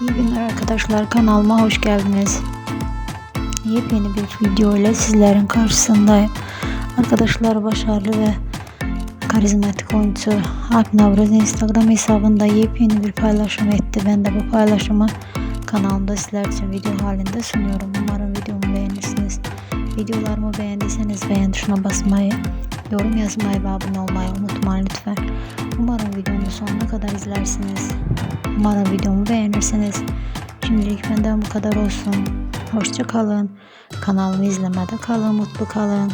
İyi günler arkadaşlar kanalıma hoş geldiniz. Yepyeni bir video ile sizlerin karşısındayım. Arkadaşlar başarılı ve karizmatik oyuncu Alp Navruz Instagram hesabında yepyeni bir paylaşım etti. Ben de bu paylaşımı kanalımda sizler için video halinde sunuyorum. Umarım videomu beğenirsiniz. Videolarımı beğendiyseniz beğen tuşuna basmayı, yorum yazmayı ve abone olmayı unutmayın lütfen. Umarım videomu sonuna kadar izlersiniz. Umarım videomu beğenirsiniz. Şimdilik benden bu kadar olsun. Hoşça kalın. Kanalımı izlemede kalın, mutlu kalın.